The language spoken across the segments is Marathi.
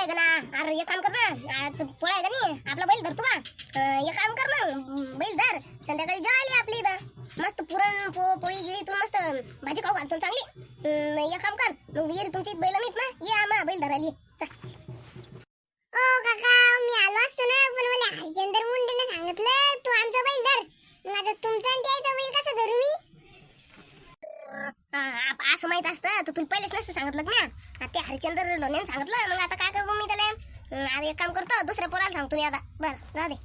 आहे का ना? अरे एक काम कर ना. आज पोळा आहे का नाही? आपला बैल धरतो का अं, एक काम कर ना. बैल धर. संध्याकाळी जेवायला ये आपली इथं. मस्त पुरण पो- पोळी गिळी तू मस्त भाजी खाऊ घालतो ना चांगली. अं, एक काम कर. मग विहीर तुमची बैल नाहीत ना. ये आम्हा बैल धरायला ये. चल. ओ काका मी आलो असतो ना पण मला हरिचंद्र मुंडेने सांगितलं तू आमचा बैल धर. माझं तुमचं आणि त्याचा बैल कसा धरू मी? असं माहीत असतं. तर तुला पहिलेच नसतं सांगितलं ना ते हरिचंद्र लोण्याने सांगितलं. मग आता काय करू मी त्याला? आता एक काम करतो दुसऱ्या पोराला सांगतो मी आता. बरं जाऊ दे.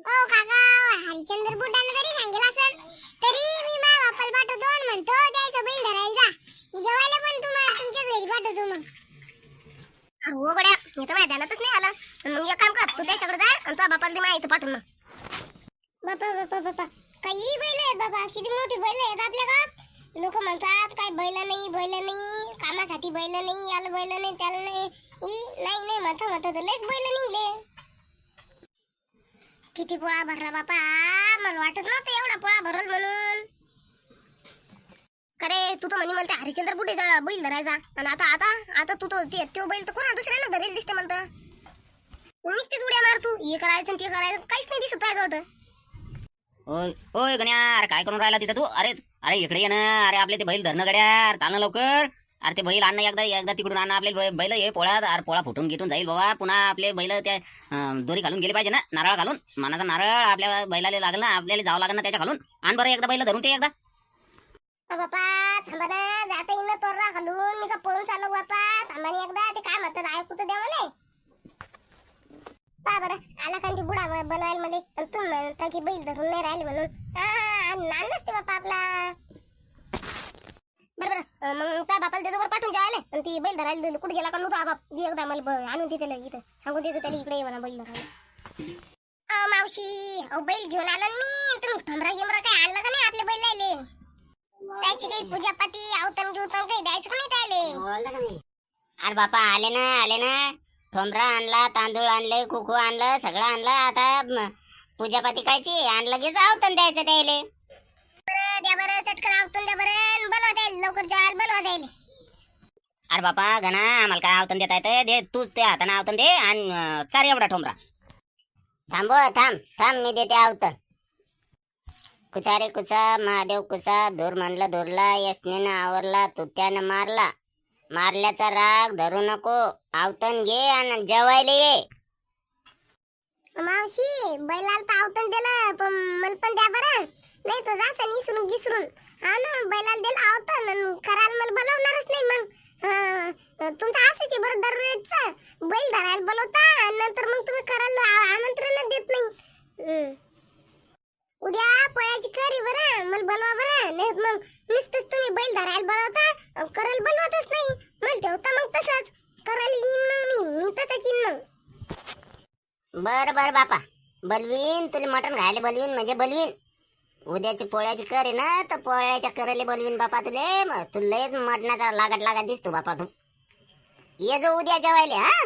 ओ काका हरिचंद्र बुटाने तरी सांगेल असेल. तरी मी माझ्या बापाला पाठवतो आणि म्हणतो त्याचा बैल धरायला जा. मी जेवायला पण तुम्हाला तुमच्या घरी पाठवतो मग. हो बड्या हे तर माझ्या ध्यानातच नाही आलं मग एक काम कर तू त्याच्याकडे जा आणि तुझ्या बापाला दे माझ्या इथं पाठवून मग बापा बापा बापा काही बैल आहेत बाबा किती मोठी बैल आहेत आपल्या गावात लोक म्हणतात काय बैल नाही बैल नाही कामासाठी बैल नाही याला बैल नाही त्याला नाही. नाही नाही म्हणता म्हणता तर लयच बैल निघले. किती पोळा भरला बापा. मला वाटत नव्हतं एवढा पोळा भरल म्हणून. अरे तू तर म्हणे मला त्या कुठे बुटे बैल धरायचा. आणि आता आता आता तू तो तो बैल तर कोणा दुसऱ्यानं धरेल दिसते मला तर. तू उड्या मार तू. हे करायचं ते करायचं काहीच नाही दिसत काय होतं ओय ओय गण्या अरे काय करून राहिला तिथं तू? अरे अरे इकडे ये ना. अरे आपले ते बैल धरणं गड्या. चाल ना लवकर. अरे ते बैल आणणं एकदा एकदा तिकडून आणणं. आपले बैल हे पोळ्यात. अरे पोळा फुटून गिटून जाईल बाबा. पुन्हा आपले बैल त्या अं, दोरी घालून गेले पाहिजे ना. नारळ घालून. मनाचा नारळ आपल्या बैलाला लागला ना आपल्याला जावं लागलं ना त्याच्या घालून. आण बरं एकदा बैल धरून ते एकदा. बापा थांबा ना. जाता येईन ना घालून. मी का पळून चाललो बापा? थांबा ना एकदा. ते काय म्हणतात? ऐकू तर द्या मला बरं. आला का ती बुडा बनवायला मध्ये तू म्हणता की बैल धरून नाही राहिले म्हणून. नान नसते बापा आपला बरं बरं. अं, मग त्या बापाला त्याच्यावर पाठवून जायला. आणि ती बैल धरायला. कुठे गेला का नव्हता बाप? दे एकदा मला ब- आणून दे त्याला इथं. सांगून देतो त्याला इकडे म्हणा बैल धरायला. मावशी बैल घेऊन आलो मी. तुम्ही ठमरा गिमरा काय आणलं का नाही आपले बैल आले त्याची काही पूजापाती आवतन घेऊतन काही द्यायचं का नाही त्याले? अरे बापा आले ना आले ना. ठोंबरा आणला तांदूळ आणले कुकू आणलं सगळं आणलं. आता पूजापाती कायची आणलं की जावतन द्यायचं त्याले. बरं द्या बरं चटकन आवतन द्या बरं आणि बोलवा द्यायला लवकर जाल बोलवा द्यायला अरे बापा गणा आम्हाला काय आवतन देता येतं दे तूच त्या हाताने आवतन दे आणि चार एवढा ठोंबरा. थांब थांब थांब मी देते आवतन. कुचा रे कुचा महादेव कुचा धूर म्हणलं धुरला यशनेनं आवरला तुत्यानं मारला. मारल्याचा राग धरू नको. आवतन घे आणि जेवायला ये. मावशी बैलाला तर आवतन दिलं पण मला पण द्या बरं. नाही तर जासा निसरून गिसरून. हा ना बैलाला दिलं आवतन करायला मला बोलवणारच नाही मग. हा, तुमचं असंच आहे बरं दरवेळेच बैल धरायला बोलवता नंतर मग तुम्ही करायला आ- आमंत्रणच देत नाही. हम्म. उद्या पोळ्याची करी बरं मला बोलवा बरं. नाही मग नुसतंच तुम्ही बैल धरायला बोलवता करायला बोलवतच नाही. मला ठेवता मग तसंच. करायला येईन मग मी मी तसंच येईन मग. बर बर बापा. बलवीन तुला मटण खायला बलवीन म्हणजे बलवीन. उद्याची पोळ्याची करे ना तर पोळ्याच्या करायला बलवीन बापा तुले. मग तुला लयच मटणाचा लागत लागत दिसतो बापा तू. ये जो उद्या जेवायला हा?